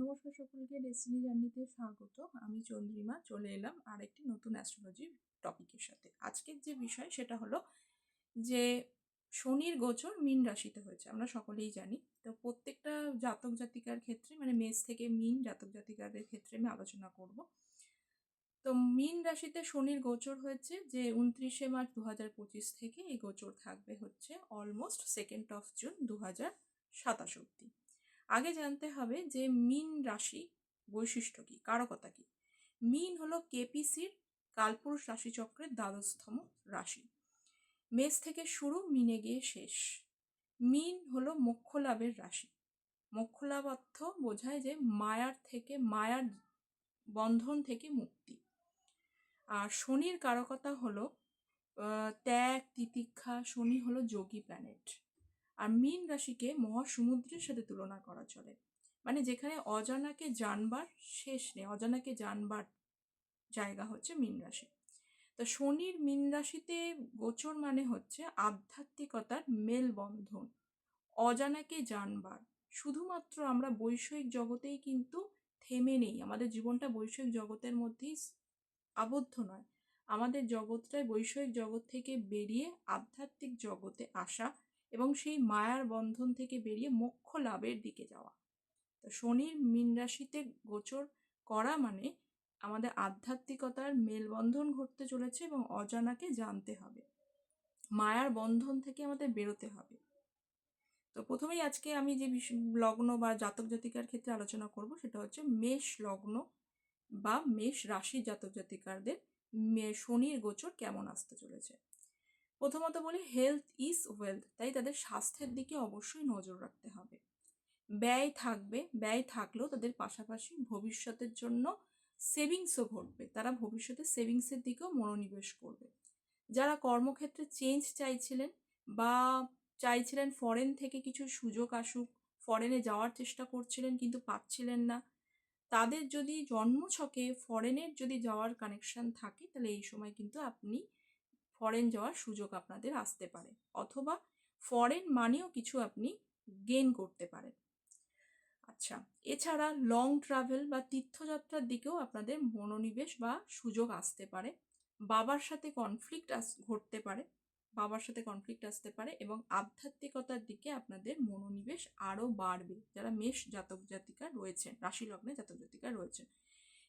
নমস্কার সকলকে ডেস্টিনি জার্নিতে স্বাগত। আমি চন্দ্রিমা, চলে এলাম আর একটি নতুন অ্যাস্ট্রোলজির টপিকের সাথে। আজকের যে বিষয় সেটা হলো যে শনির গোচর মীন রাশিতে হয়েছে, আমরা সকলেই জানি। তো প্রত্যেকটা জাতক জাতিকার ক্ষেত্রে মানে মেষ থেকে মীন জাতক জাতিকাদের ক্ষেত্রে আমি আলোচনা করব। তো মীন রাশিতে শনির গোচর হয়েছে যে উনত্রিশে মার্চ দু হাজার পঁচিশ থেকে এই গোচর থাকবে হচ্ছে অলমোস্ট সেকেন্ড অফ জুন দু হাজার সাতাশ অব্দি আগে জানতে হবে যে মিন রাশি বৈশিষ্ট্য কী, কারকতা কী? মিন হলো কেপিসির কালপুরুষ রাশিচক্রের দ্বাদশতম রাশি। মেষ থেকে শুরু মিনে গিয়ে শেষ। মিন হলো মোক্ষ লাভের রাশি। মোক্ষ লাভ অর্থ বোঝায় যে মায়ার থেকে, মায়ার বন্ধন থেকে মুক্তি। আর শনির কারকতা হলো ত্যাগ, তিতিক্ষা। শনি হলো যোগী প্ল্যানেট আর মীন রাশিকে মহাসমুদ্রের সাথে তুলনা করা চলে। মানে যেখানে অজানাকে জানবার শেষ নেই, অজানাকে জানবার জায়গা হচ্ছে মীন রাশি। তো শনির মীন রাশিতে গোচর মানে হচ্ছে আধ্যাত্মিকতার মেলবন্ধন, অজানাকে জানবার। শুধুমাত্র আমরা বৈষয়িক জগতেই কিন্তু থেমে নেই, আমাদের জীবনটা বৈষয়িক জগতের মধ্যেই আবদ্ধ নয়। আমাদের জগৎটাই বৈষয়িক জগৎ থেকে বেরিয়ে আধ্যাত্মিক জগতে আসা এবং সেই মায়ার বন্ধন থেকে বেরিয়ে মোক্ষ লাভের দিকে যাওয়া। তো শনির মীন রাশিতে গোচর করা মানে আমাদের আধ্যাত্মিকতার মেলবন্ধন ঘটতে চলেছে এবং অজানাকে জানতে হবে। মায়ার বন্ধন থেকে আমাদের বেরোতে হবে। তো প্রথমেই আজকে আমি যে লগ্ন বা জাতক জাতিকার ক্ষেত্রে আলোচনা করব সেটা হচ্ছে মেষ লগ্ন বা মেষ রাশির জাতক জাতিকারদের শনির গোচর কেমন আসতে চলেছে। প্রথমত বলি হেলথ ইজ ওয়েলথ তাই তাদের স্বাস্থ্যের দিকে অবশ্যই নজর রাখতে হবে। ব্যয় থাকবে, ব্যয় থাকলেও তাদের পাশাপাশি ভবিষ্যতের জন্য সেভিংসও ঘটবে, তারা ভবিষ্যতে সেভিংসের দিকেও মনোনিবেশ করবে। যারা কর্মক্ষেত্রে চেঞ্জ চাইছিলেন বা চাইছিলেন ফরেন থেকে কিছু সুযোগ আসুক ফরেনে যাওয়ার চেষ্টা করছিলেন কিন্তু পাচ্ছিলেন না, তাদের যদি জন্মছকে ফরেনের যদি যাওয়ার কানেকশন থাকে, তাহলে এই সময় কিন্তু আপনি ফরেন যাওয়ার সুযোগ আপনাদের আসতে পারে, অথবা ফরেন মানেও কিছু আপনি গেন করতে পারেন। আচ্ছা এছাড়া লং ট্রাভেল বা তীর্থযাত্রার দিকেও আপনাদের মনোনিবেশ বা সুযোগ আসতে পারে। বাবার সাথে কনফ্লিক্ট আস, ঘটতে পারে, বাবার সাথে কনফ্লিক্ট আসতে পারে এবং আধ্যাত্মিকতার দিকে আপনাদের মনোনিবেশ আরও বাড়বে। যারা মেষ জাতক জাতিকা রয়েছেন, রাশি লগ্নে জাতক জাতিকা রয়েছেন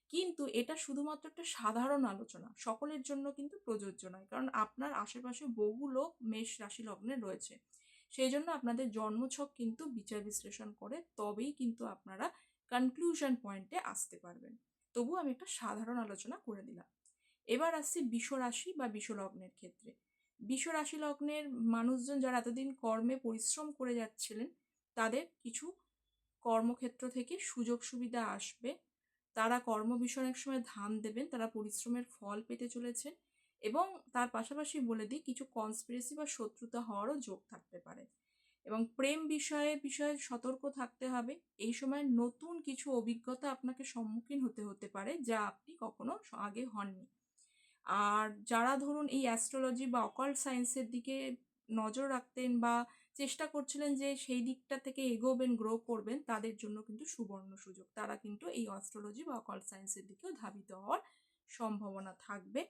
কিন্তু এটা শুধুমাত্র একটা সাধারণ আলোচনা, সকলের জন্য কিন্তু প্রযোজ্য নয়। কারণ আপনার আশেপাশে বহু লোক মেষ রাশি লগ্নে রয়েছে। সেই জন্য আপনাদের জন্মছক কিন্তু বিচার বিশ্লেষণ করে, তবেই কিন্তু আপনারা কনক্লুশন পয়েন্টে আসতে পারবেন। তবু আমি একটা সাধারণ আলোচনা করে দিলাম। এবার আসছি বিশ্বরাশি বা বিশ্বলগ্নের ক্ষেত্রে। বিশ্বরাশি লগ্নের মানুষজন যারা এতদিন কর্মে পরিশ্রম করে যাচ্ছিলেন, তাদের কিছু কর্মক্ষেত্র থেকে সুযোগ সুবিধা আসবে। তারা কর্ম বিষয়ে এক সময় ধান দেবেন, তারা পরিশ্রমের ফল পেতে চলেছেন এবং তার পাশাপাশি বলে দিই কিছু কনস্পিরেসি বা শত্রুতা হওয়ারও যোগ থাকতে পারে এবং প্রেম বিষয়ে বিষয়ে সতর্ক থাকতে হবে। এই সময় নতুন কিছু অভিজ্ঞতা আপনাকে সম্মুখীন হতে হতে পারে যা আপনি কখনো আগে হননি। আর যারা ধরুন এই অ্যাস্ট্রোলজি বা অকাল্ট সায়েন্সের দিকে নজর রাখতেন বা চেষ্টা করছিলেন যে সেই দিকটা থেকে এগোবেন গ্রো করবেন, তাদের জন্য কিন্তু সুবর্ণ সুযোগ। তারা কিন্তু এই অস্ট্রোলজি বা অকাল সায়েন্সের দিকেও ধাবিত হওয়ার সম্ভাবনা থাকবে।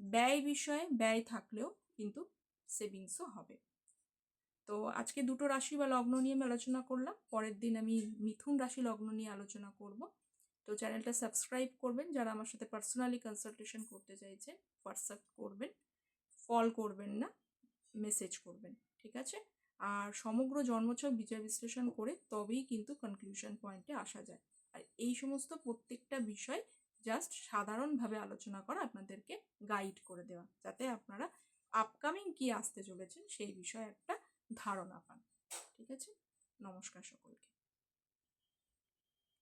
ব্যয় বিষয়ে ব্যয় থাকলেও কিন্তু সেভিংসও হবে। তো আজকে দুটো রাশি বা লগ্ন নিয়ে আমি আলোচনা করলাম। পরের দিন আমি মিথুন রাশি লগ্ন নিয়ে আলোচনা করব। তো চ্যানেলটা সাবস্ক্রাইব করবেন। যারা আমার সাথে পার্সোনালি কনসালটেশন করতে চাইছেন হোয়াটসঅ্যাপ করবেন কল করবেন না। মেসেজ করবেন, ঠিক আছে? আর সমগ্র জন্মছক বিচার বিশ্লেষণ করে তবেই কিন্তু কনক্লুশন পয়েন্টে আসা যায়। আর এই সমস্ত প্রত্যেকটা বিষয় জাস্ট সাধারণভাবে আলোচনা করা আপনাদেরকে গাইড করে দেওয়া, যাতে আপনারা আপকামিং কি আসতে চলেছেন সেই বিষয়ে একটা ধারণা পান, ঠিক আছে? নমস্কার সকলকে।